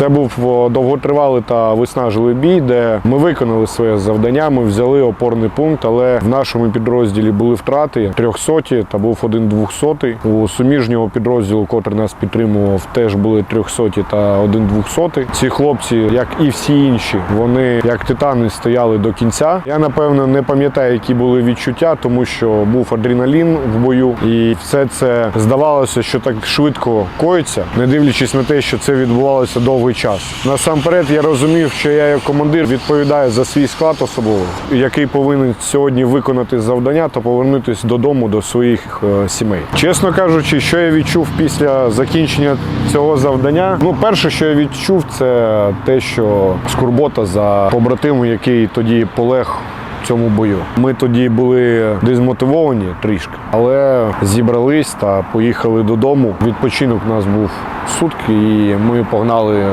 Це був довготривалий та виснажливий бій, де ми виконали своє завдання. Ми взяли опорний пункт, але в нашому підрозділі були втрати 300 та був один 200. У суміжнього підрозділу, котрий нас підтримував, теж були 300 та один 200. Ці хлопці, як і всі інші, вони як титани стояли до кінця. Я напевно не пам'ятаю, які були відчуття, тому що був адреналін в бою, і все це здавалося, що так швидко коїться, не дивлячись на те, що це відбувалося довгий час. Насамперед, я розумів, що я як командир відповідаю за свій склад особовий, який повинен сьогодні виконати завдання та повернутися додому до своїх е, сімей. Чесно кажучи, що я відчув після закінчення цього завдання. Ну, перше, що я відчув, це те, що скорбота за побратиму, який тоді полег в цьому бою. Ми тоді були дезмотивовані трішки, але зібрались та поїхали додому. Відпочинок у нас був сутки, і ми погнали